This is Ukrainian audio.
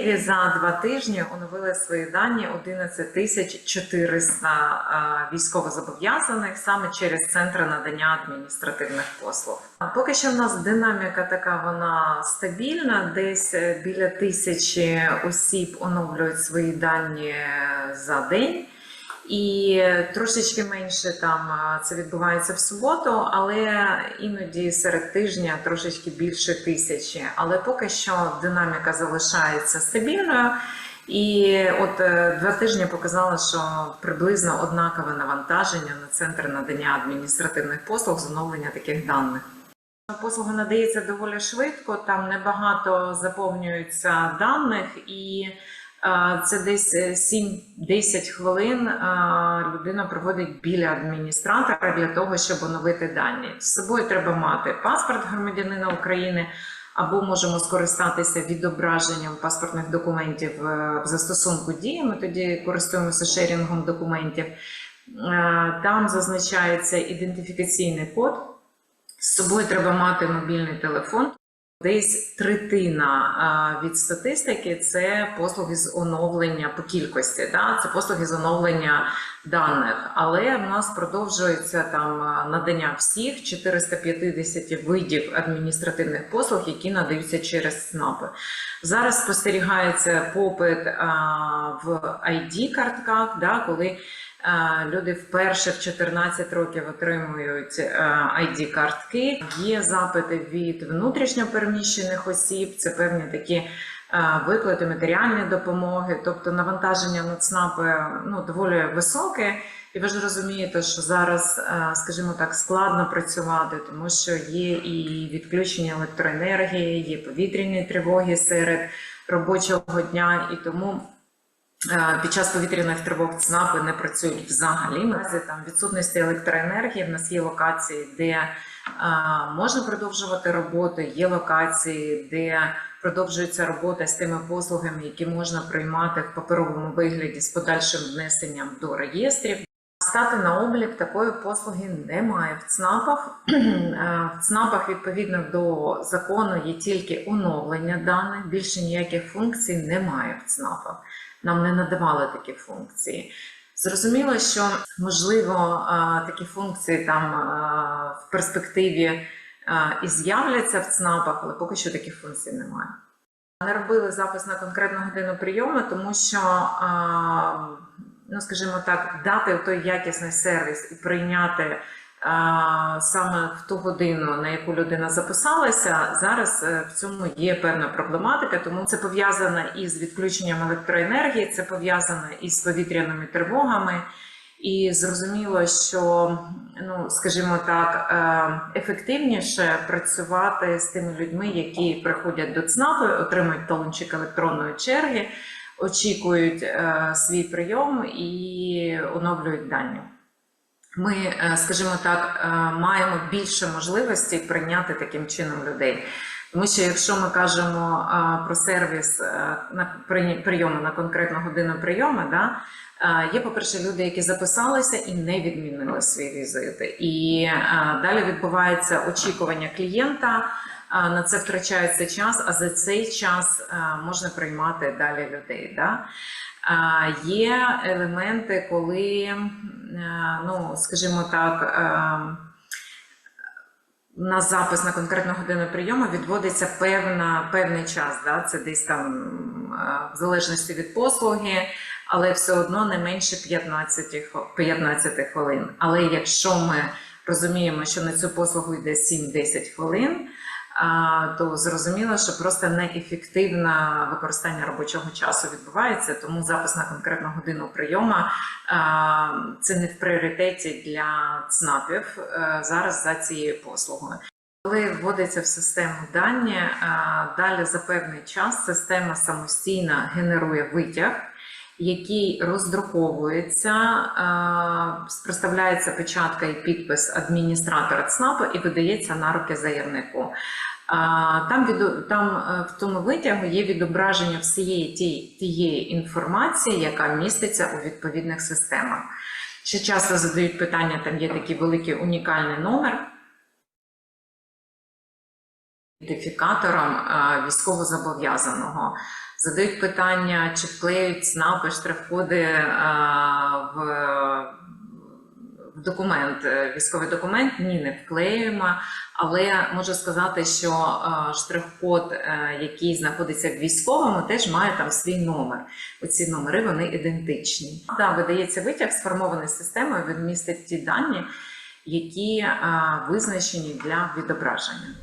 Києві за два тижні оновили свої дані 11 тисяч 400 е, військовозобов'язаних саме через центри надання адміністративних послуг. Поки що в нас динаміка така вона стабільна. Десь е, біля тисячі осіб оновлюють свої дані за день. І трошечки менше там це відбувається в суботу, але іноді серед тижня трошечки більше тисячі. Але поки що динаміка залишається стабільною. І от е, два тижні показало, що приблизно однакове навантаження на центр надання адміністративних послуг з оновлення таких даних. Послуга надається доволі швидко, там небагато заповнюється даних і. Це десь е, 7-10 хвилин е, людина проводить біля адміністратора для того, щоб оновити дані. З собою треба мати паспорт громадянина України, або можемо скористатися відображенням паспортних документів е, в застосунку дії. Ми тоді користуємося шерінгом документів. Е, Там зазначається ідентифікаційний код. З собою треба мати мобільний телефон. Десь третина від статистики це послуги з оновлення по кількості, да? це послуги з оновлення даних. Але в нас продовжується там надання всіх 450 видів адміністративних послуг, які надаються через СНАПи. Зараз спостерігається попит в ID картках, да? коли люди вперше в 14 років отримують id картки. Є запити від внутрішньопереміщених осіб, це певні такі а, виплати матеріальної допомоги, тобто навантаження на ЦНАПи ну, доволі високе. І ви ж розумієте, що зараз, скажімо так, складно працювати, тому що є і відключення електроенергії, є повітряні тривоги серед робочого дня, і тому Е, Під час повітряних тривог ЦНАПи не працюють взагалі. Наразі там відсутності електроенергії. В нас є локації, де е, можна продовжувати роботу, є локації, де продовжується робота з тими послугами, які можна приймати в паперовому вигляді з подальшим внесенням до реєстрів. Стати на облік такої послуги немає в ЦНАПах. Е, В ЦНАПах відповідно до закону є тільки оновлення даних. Більше ніяких функцій немає в ЦНАПах. Нам не надавали такі функції. Зрозуміло, що можливо е, такі функції там е, в перспективі е, і з'являться в ЦНАПах, але поки що таких функцій немає. Не робили запис на конкретну годину прийому, тому що, ну скажімо так, дати той якісний сервіс і прийняти саме в ту годину, на яку людина записалася. Зараз е, в цьому є певна проблематика, тому це пов'язано із відключенням електроенергії, це пов'язано із повітряними тривогами. І зрозуміло, що ну, скажімо так, е, ефективніше працювати з тими людьми, які приходять до ЦНАПу, отримують талончик електронної черги, очікують е, свій прийом і оновлюють дані. Ми, е, скажімо так, е, маємо більше можливостей прийняти таким чином людей. Тому що якщо ми кажемо е, про сервіс на прийому на конкретну годину прийому, да, є, по-перше, люди, які записалися і не відмінили свій візит. І далі відбувається очікування клієнта. На це втрачається час, а за цей час можна приймати далі людей. Да? Є елементи, коли, ну, скажімо так, е, на запис на конкретну годину прийому відводиться певна, певний час. Да? Це десь там е, в залежності від послуги, але все одно не менше 15, 15 хвилин. Але якщо ми розуміємо, що на цю послугу йде 7-10 хвилин, то зрозуміло, що просто неефективне використання робочого часу відбувається, тому запис на конкретну годину прийому це не в пріоритеті для ЦНАПів е, зараз за цією послугою. Коли вводиться в систему дані, далі за певний час система самостійно генерує витяг, який роздруковується, а, проставляється печатка і підпис адміністратора ЦНАПу і видається на руки заявнику. Там, там е, в тому витягу є відображення всієї тієї, інформації, яка міститься у відповідних системах. Ще часто задають питання, там є такий великий унікальний номер. ідентифікатором е, військовозобов'язаного. Задають питання, чи вклеють ЦНАПи, штрих-коди е, в документ, е, військовий документ. Ні, не вклеюємо. Але можу сказати, що е, штрих-код, е, який знаходиться в військовому, теж має там свій номер. Оці номери вони ідентичні. Да, видається витяг сформований системою, він містить ті дані, які визначені для відображення.